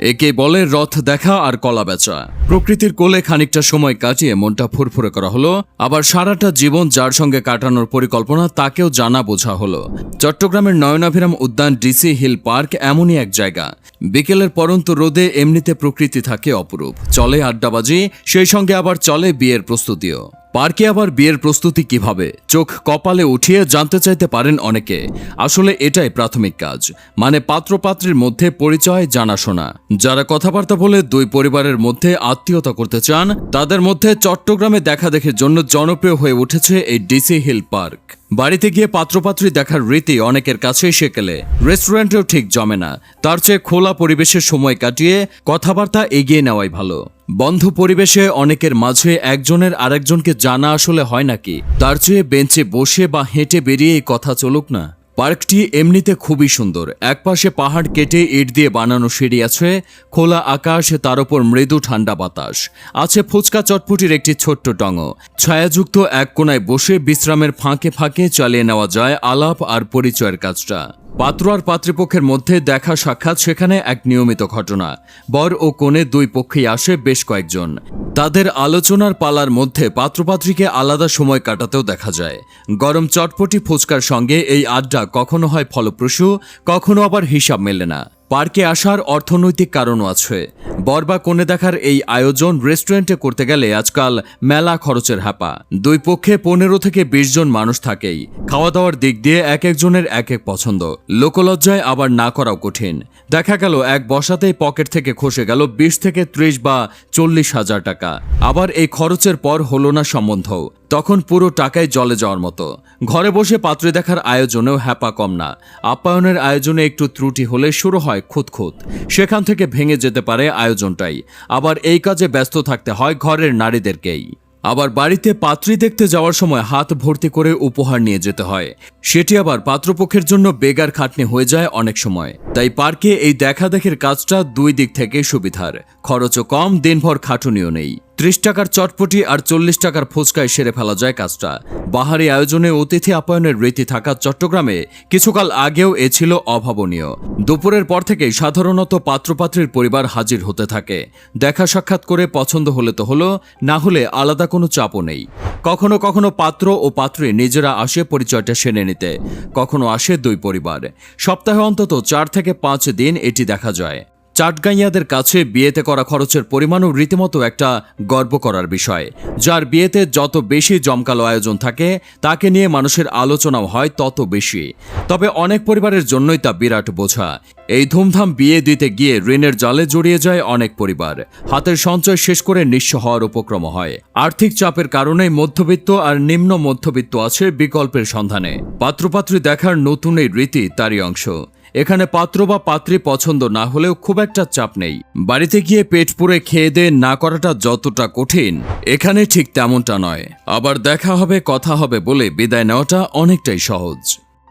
একে বলে রথ দেখা আর কলা বেচা। প্রকৃতির কোলে খানিকটা সময় কাটিয়ে মনটা ফুরফুরে করা হলো, আবার সারাটা জীবন যার সঙ্গে কাটানোর পরিকল্পনা তাকেও জানা বোঝা হলো। চট্টগ্রামের নয়নাভিরাম উদ্যান ডিসি হিল পার্ক এমনই এক জায়গা। বিকেলের পরন্ত রোদে এমনিতে প্রকৃতি থাকে অপরূপ। চলে আড্ডাবাজি, সেই সঙ্গে আবার চলে বিয়ের প্রস্তুতিও। পার্কে আবার বিয়ের প্রস্তুতি কীভাবে? চোখ কপালে উঠিয়ে জানতে চাইতে পারেন অনেকে। আসলে এটাই প্রাথমিক কাজ। মানে পাত্রপাত্রীর মধ্যে পরিচয়, জানাশোনা। যারা কথাবার্তা বলে দুই পরিবারের মধ্যে আত্মীয়তা করতে চান, তাদের মধ্যে চট্টগ্রামে দেখা দেখাদেখির জন্য জনপ্রিয় হয়ে উঠেছে এই ডিসি হিল পার্ক। বাড়িতে গিয়ে পাত্রপাত্রী দেখার রীতি অনেকের কাছেই সেকেলে। রেস্টুরেন্টেও ঠিক জমে না। তার চেয়ে খোলা পরিবেশে সময় কাটিয়ে কথাবার্তা এগিয়ে নেওয়াই ভালো। বন্ধ পরিবেশে অনেকের মাঝে একজনের আরেকজনকে জানা আসলে হয় নাকি? তার চেয়ে বেঞ্চে বসে বা হেঁটে বেরিয়ে এই কথা চলুক না। পার্কটি এমনিতে খুবই সুন্দর। একপাশে পাহাড় কেটে ইট দিয়ে বানানো সিঁড়ি আছে, খোলা আকাশ, তার উপর মৃদু ঠান্ডা বাতাস। আছে ফুচকা চটপুটির একটি ছোট্ট টঙ ছায়াযুক্ত এক কোনায় বসে বিশ্রামের ফাঁকে ফাঁকে চালিয়ে নেওয়া যায় আলাপ আর পরিচয়ের কাজটা। পাত্র আর পাত্রীপক্ষের মধ্যে দেখা সাক্ষাৎ সেখানে এক নিয়মিত ঘটনা। বর ও কোণে দুই পক্ষেই আসে বেশ কয়েকজন। তাদের আলোচনার পালার মধ্যে পাত্রপাত্রীকে আলাদা সময় কাটাতেও দেখা যায়। গরম চটপটি ফুচকার সঙ্গে এই আড্ডা কখনো হয় ফলপ্রসূ, কখনো আবার হিসাব মেলে না। পার্কে আসার অর্থনৈতিক কারণও আছে। বর বা কনে দেখার এই আয়োজন রেস্টুরেন্টে করতে গেলে আজকাল মেলা খরচের হ্যাপা দুই পক্ষে পনেরো থেকে বিশ জন মানুষ থাকেই। খাওয়া দাওয়ার দিক দিয়ে এক একজনের এক এক পছন্দ। লোকলজ্জায় আবার না করাও কঠিন। দেখা গেল, এক বসাতেই পকেট থেকে খসে গেল বিশ থেকে ত্রিশ বা চল্লিশ হাজার টাকা। আবার এই খরচের পর হলো না সম্বন্ধ তখন পুরো টাকায় জলে যাওয়ার মতো। ঘরে বসে পাত্রী দেখার আয়োজনেও হ্যাপা কম না। আপ্যায়নের আয়োজনে একটু ত্রুটি হলে শুরু হয় খুঁতখুত। সেখান থেকে ভেঙে যেতে পারে আয়োজনটাই। আবার এই কাজে ব্যস্ত থাকতে হয় ঘরের নারীদেরকেই। আবার বাড়িতে পাত্রী দেখতে যাওয়ার সময় হাত ভর্তি করে উপহার নিয়ে যেতে হয়। সেটি আবার পাত্রপক্ষের জন্য বেগার খাটনি হয়ে যায় অনেক সময়। তাই পার্কে এই দেখাদেখির কাজটা দুই দিক থেকে সুবিধার। খরচও কম, দিনভর খাটুনিও নেই। ত্রিশ টাকার চটপটি আর চল্লিশ টাকার ফুচকায় সেরে ফেলা যায় কাজটা। বাহারি আয়োজনে অতিথি আপ্যায়নের রীতি থাকা চট্টগ্রামে কিছুকাল আগেও এ ছিল অভাবনীয়। দুপুরের পর থেকেই সাধারণত পাত্রপাত্রীর পরিবার হাজির হতে থাকে। দেখা সাক্ষাৎ করে পছন্দ হলে তো হলো, না হলে আলাদা কোনো চাপও নেই। কখনো কখনো পাত্র ও পাত্রী নিজেরা আসে পরিচয়টা সেনে নিতে। কখনো আসে দুই পরিবার। সপ্তাহে অন্তত চার থেকে পাঁচ দিন এটি দেখা যায়। চাটগাইয়াদের কাছে বিয়েতে করা খরচের পরিমাণও রীতিমতো একটা গর্ব করার বিষয়। যার বিয়েতে যত বেশি জমকালো আয়োজন থাকে, তাকে নিয়ে মানুষের আলোচনাও হয় তত বেশি। তবে অনেক পরিবারের জন্যই তা বিরাট বোঝা। এই ধুমধাম বিয়ে দিতে গিয়ে ঋণের জালে জড়িয়ে যায় অনেক পরিবার। হাতের সঞ্চয় শেষ করে নিঃস্ব হওয়ার উপক্রম হয়। আর্থিক চাপের কারণে মধ্যবিত্ত আর নিম্ন মধ্যবিত্ত আছে বিকল্পের সন্ধানে। পাত্রপাত্রী দেখার নতুন এই রীতি তারই অংশ। এখানে পাত্র বা পাত্রী পছন্দ না হলেও খুব একটা চাপ নেই। বাড়িতে গিয়ে পেট পুরে খেয়ে দে না করাটা যতটা কঠিন, এখানে ঠিক তেমনটা নয়। আবার দেখা হবে, কথা হবে বলে বিদায় নেওয়াটা অনেকটাই সহজ।